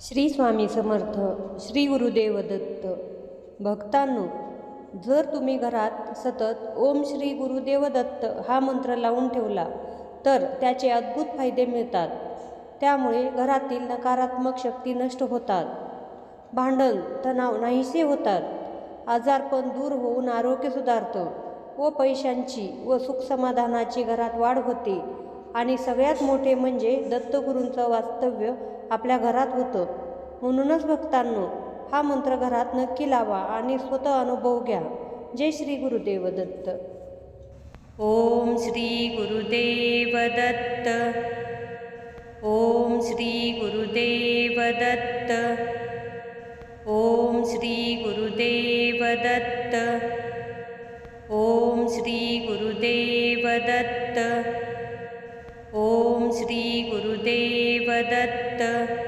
श्री स्वामी समर्थ श्री गुरुदेव दत्त भक्तांनो जर तुम्ही घरात सतत ओम श्री गुरुदेव दत्त हा मंत्र लावून ठेवला तर त्याचे अद्भुत फायदे मिळतात. त्यामुळे घरातील नकारात्मक शक्ती नष्ट होतात. भांडण तणाव नाहीसे होतात. आजारपण दूर होऊन आरोग्य सुधारतं व पैशांची व सुखसमाधानाची घरात वाढ होते. आणि सगळ्यात मोठे म्हणजे दत्तगुरूंचं वास्तव्य आपल्या घरात होतं. म्हणूनच भक्तांनो हा मंत्र घरात नक्की लावा आणि स्वतः अनुभव घ्या. जय श्री गुरुदेव दत्त. ओम श्री गुरुदेव दत्त. ओम श्री गुरुदेव दत्त. ओम श्री गुरुदेव दत्त. ओम श्री गुरुदेव दत्त. ओम श्री गुरु शिवदत्त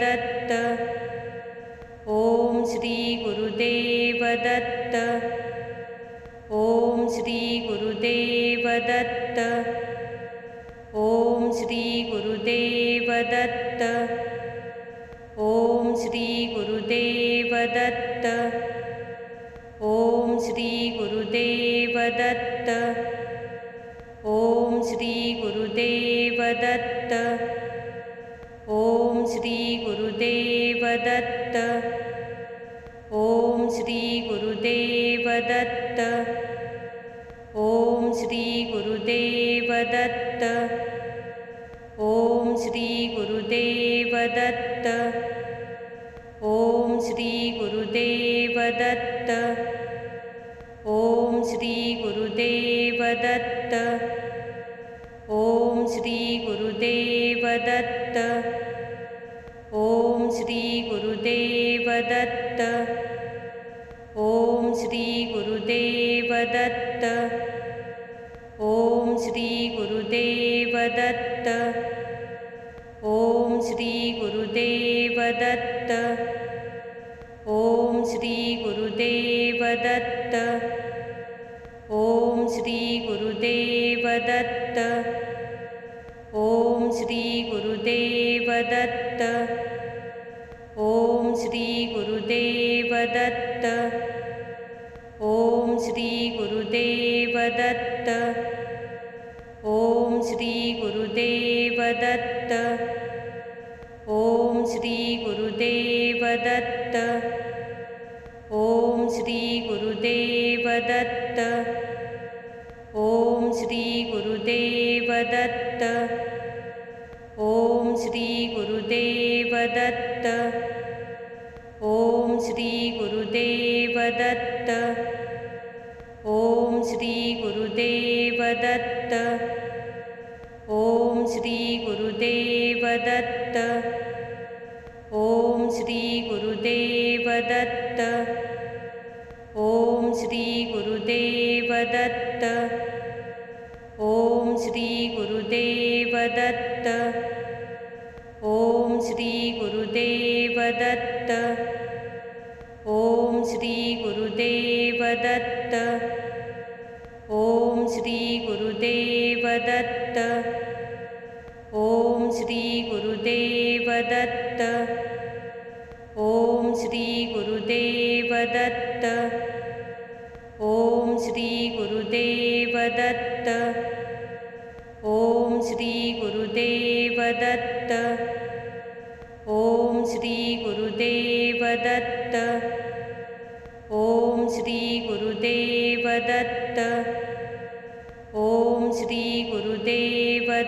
दत्त ॐ श्रीगुरुदेवदत्त ॐ श्रीगुरुदेवदत्त ॐ श्रीगुरुदेवदत्त ॐ श्रीगुरुदेवदत्त ॐ श्रीगुरुदेवदत्त श्रीगुरुदेवदत्त the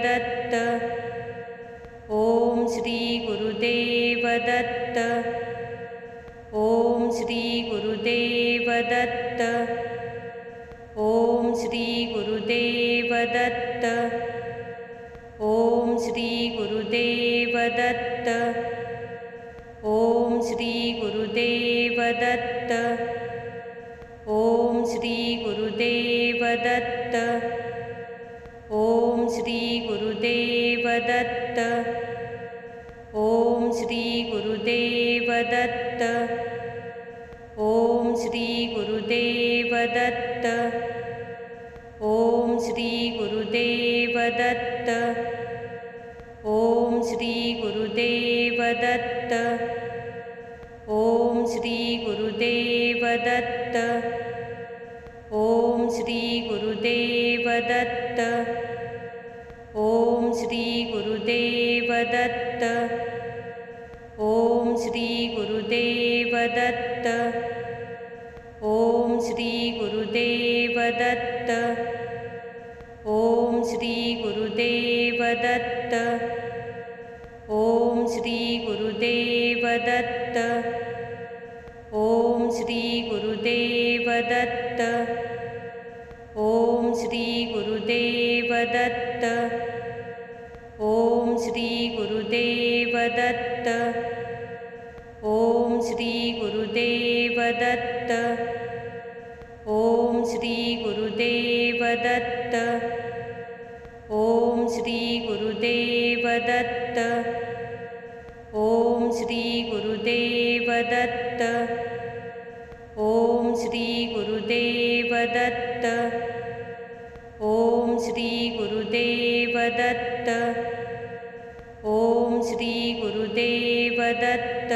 दत् ॐ श्रीगुरुदेवदत्त ॐ श्रीगुरुदेवदत्त दत्त ॐ श्रीगुरुदेवदत्त ॐ श्रीगुरुदेवदत्त ॐ श्रीगुरुदेवदत्त दत्त ॐ श्री गुरुदेव दत्त ॐ श्री गुरुदेव दत्त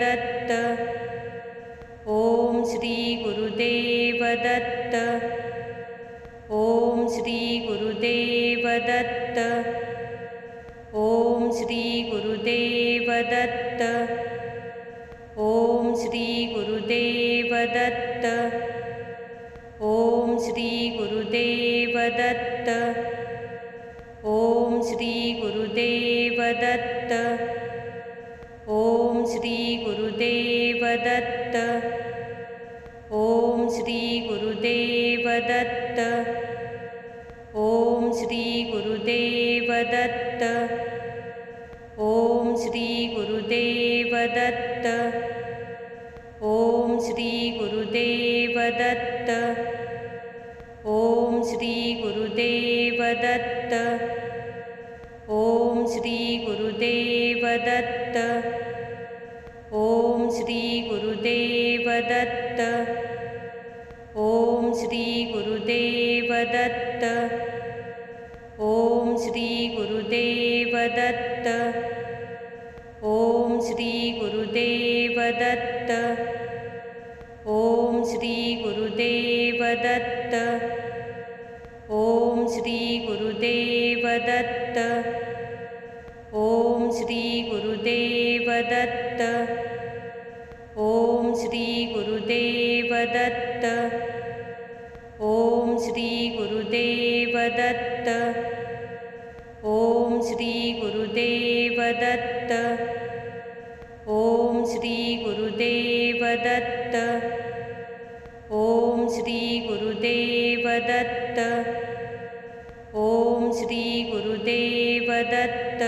दत्त ॐ श्रीगुरुदेवदत्त ॐ श्रीगुरुदेवदत्त ॐ श्रीगुरुदेवदत्त ॐ श्रीगुरुदेवदत्त ॐ श्रीगुरुदेवदत्त श्रीगुरुदेवदत्त।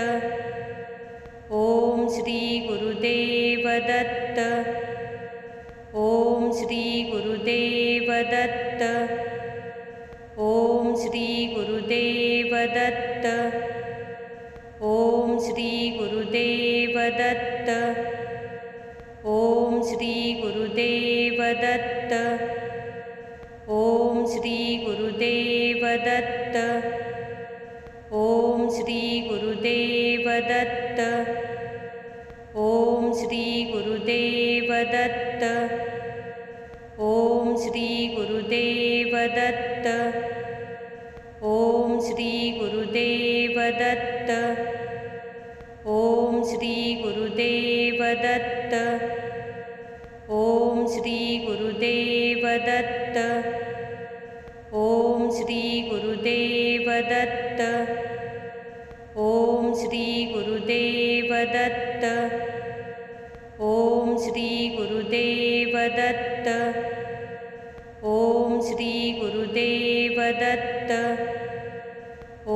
दत्त। ॐ श्रीगुरुदेव दत्त ॐ श्रीगुरुदेव दत्त ॐ श्रीगुरुदेव दत्त ॐ श्रीगुरुदेव दत्त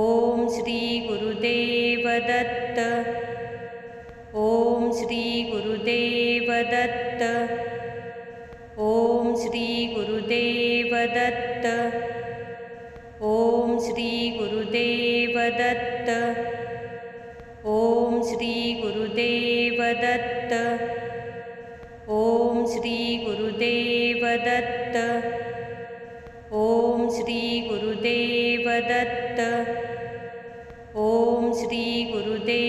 ॐ श्रीगुरुदेव दत्त दत्त ॐ श्रीगुरुदेवदत्त ॐ श्रीगुरुदेवदत्त ॐ श्रीगुरुदेवदत्त ॐ श्रीगुरुदेवदत्त ॐ श्रीगुरुदेवदत्त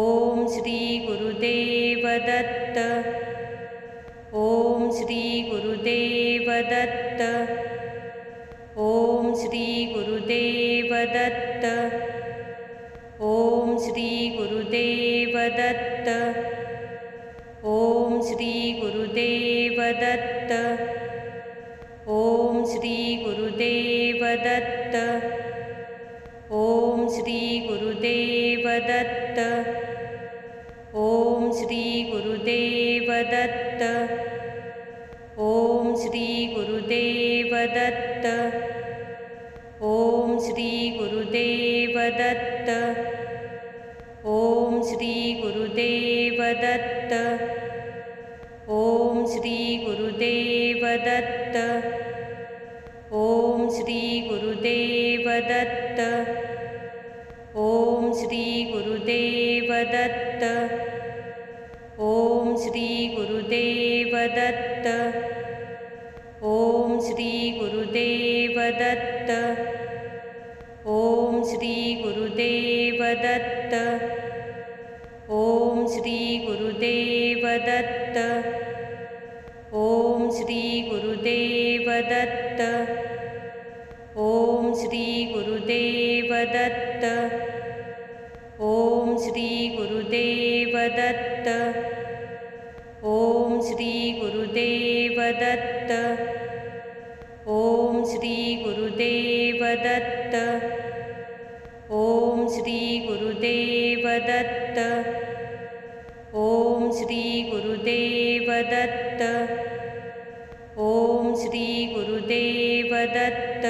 ॐ श्रीगुरुदेवदत्त दत्त ॐ श्रीगुरुदेवदत्त ॐ श्रीगुरुदेवदत्त ॐ श्रीगुरुदेवदत्त ॐ श्रीगुरुदेवदत्त ॐ श्रीगुरुदेवदत्त ॐ श्रीगुरुदेवदत्त त्त ॐ श्रीगुरुदेवदत्त ॐ श्रीगुरुदेवदत्त ॐ श्रीगुरुदेवदत्त ॐ श्रीगुरुदेवदत्त ॐ श्रीगुरुदेवदत्त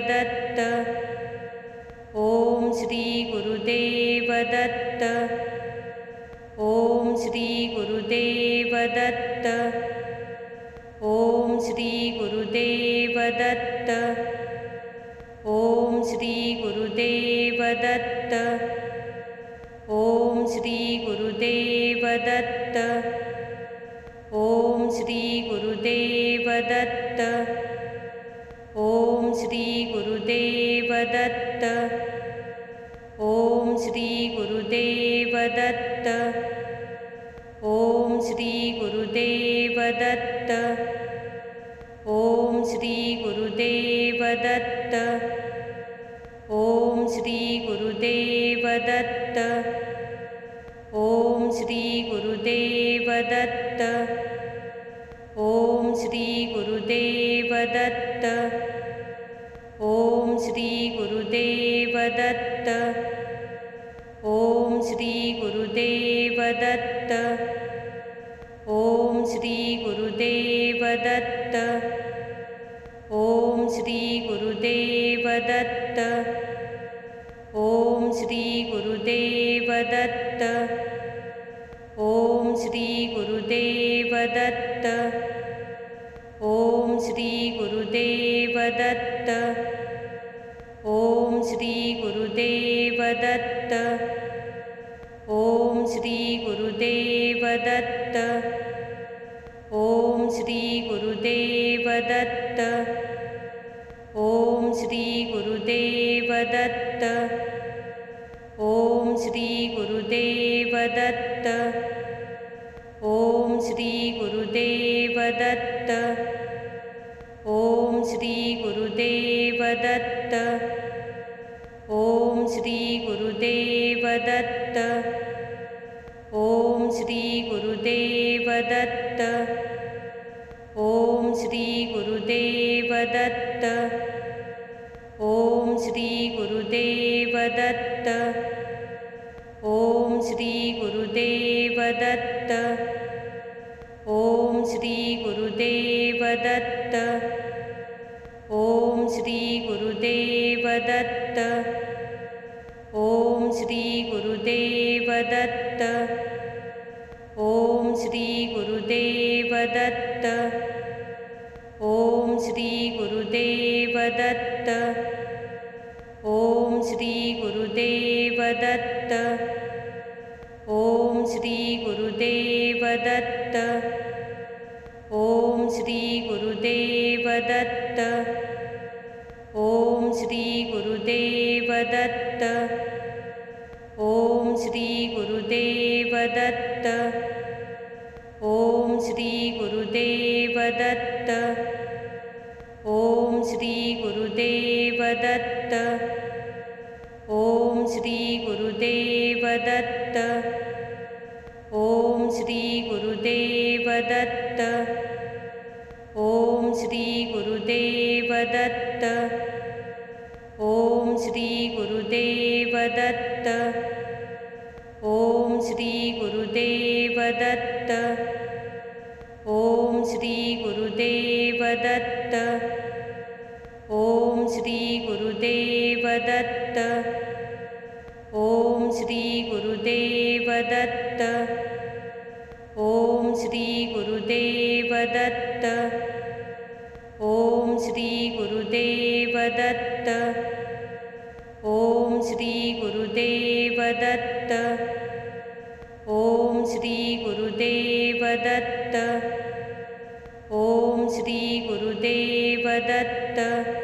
त्त ॐत्त ॐ श्रेवत्त श्रीगुरुदेवदत्त। त्त ॐत्त ॐ श्रेवत्त त्त ॐ श्रीगुरुदेवदत्त ॐ श्रीगुरुदेवदत्त ॐ श्रीगुरुदेवदत्त ॐ श्रीगुरुदेवदत्त ॐ श्रीगुरुदेवदत्त ॐ श्रीगुरुदेवदत्त श्री गुरुदेव दत्त।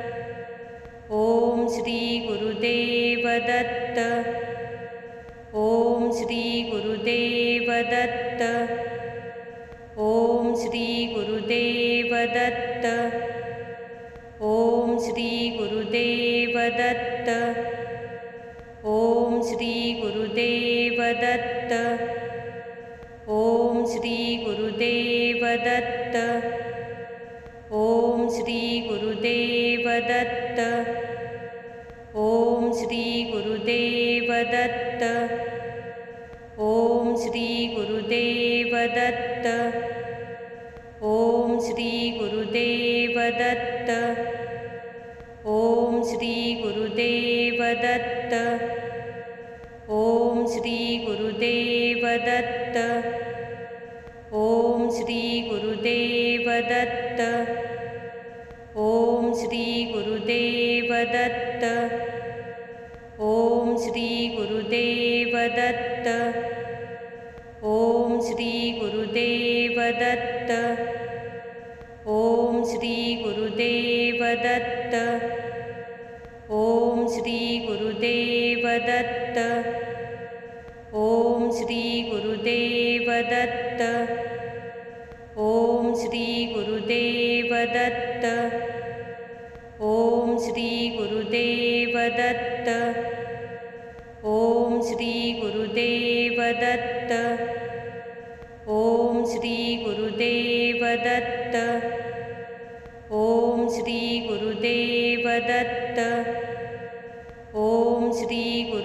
शिवदत्त त् ॐ श्रीगुरुदेवदत्त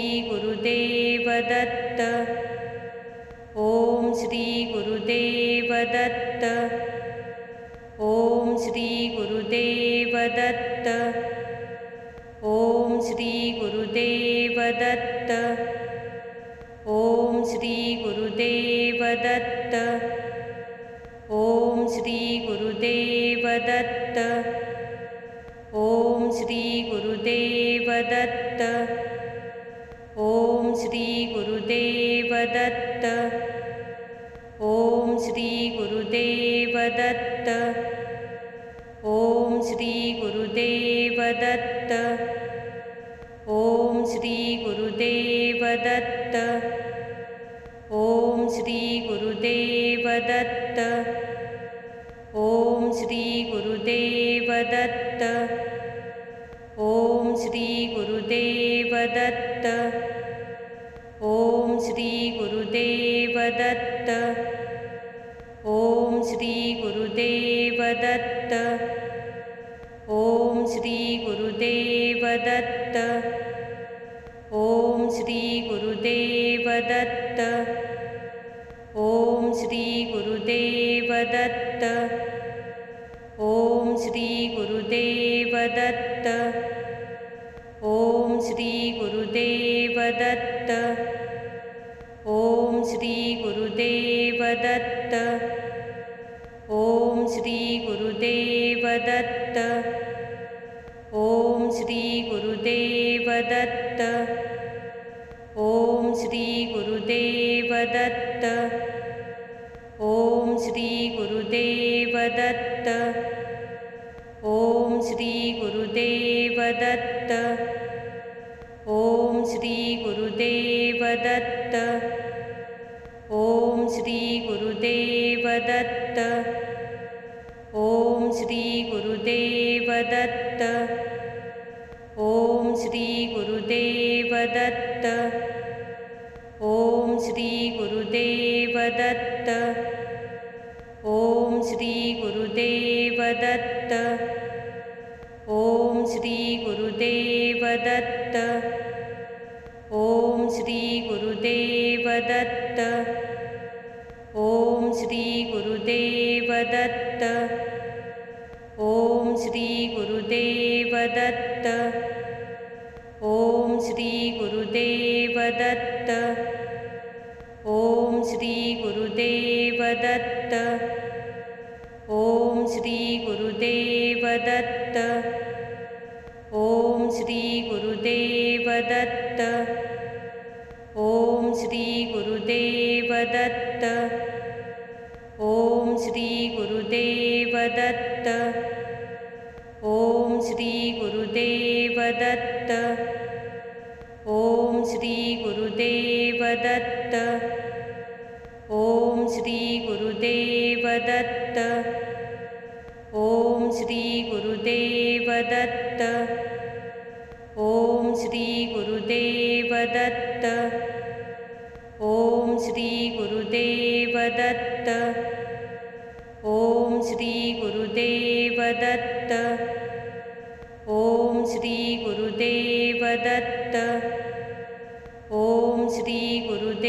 श्रीगुरुदेवदत्त। The. त्त ॐ श्रीगुरुदेवदत्त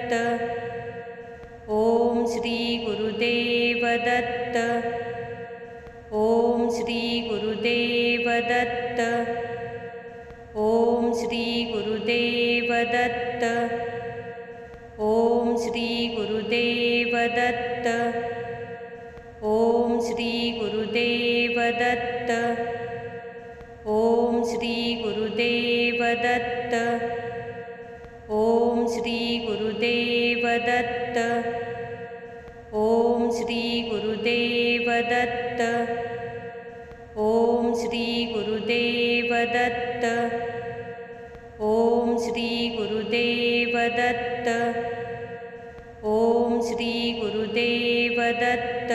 दत्त ॐ श्रीगुरुदेवदत्त ॐ श्रीगुरुदेवदत्त ॐ श्रीगुरुदेवदत्त ॐ श्रीगुरुदेवदत्त ॐ श्रीगुरुदेवदत्त ॐ श्रीगुरुदेवदत्त श्रीगुरुदेवदत्त। ॐ श्रीगुरुदेवदत्त। ॐ श्रीगुरुदेवदत्त।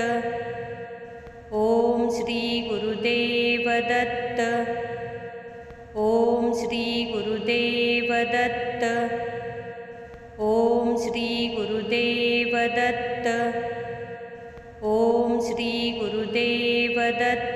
ॐ श्रीगुरुदेवदत्त। ॐ श्रीगुरुदेवदत्त। ॐ श्रीगुरुदेवदत्त। ॐ श्रीगुरुदेवदत्त।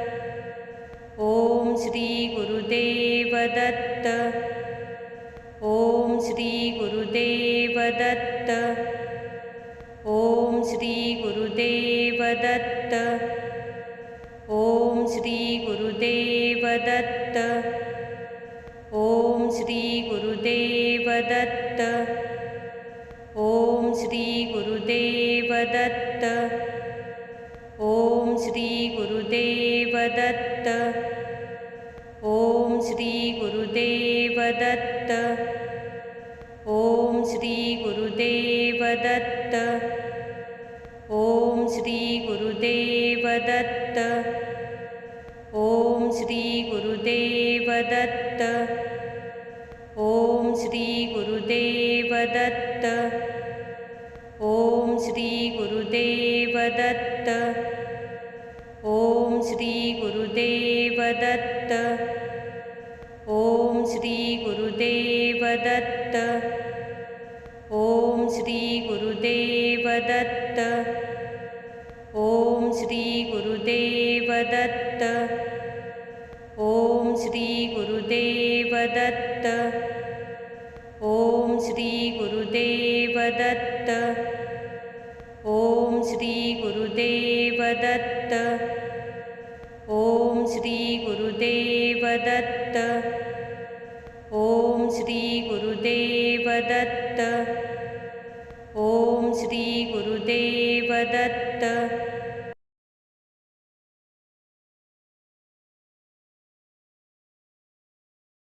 ॐ श्रीगुरुदेवदत्त ॐ श्रीगुरुदेवदत्त ॐ श्रीगुरुदेवदत्त ॐ श्रीगुरुदेवदत्त ॐ श्रीगुरुदेवदत्त ॐ श्रीगुरुदेवदत्त ॐ श्रीगुरुदेवदत्त वदत्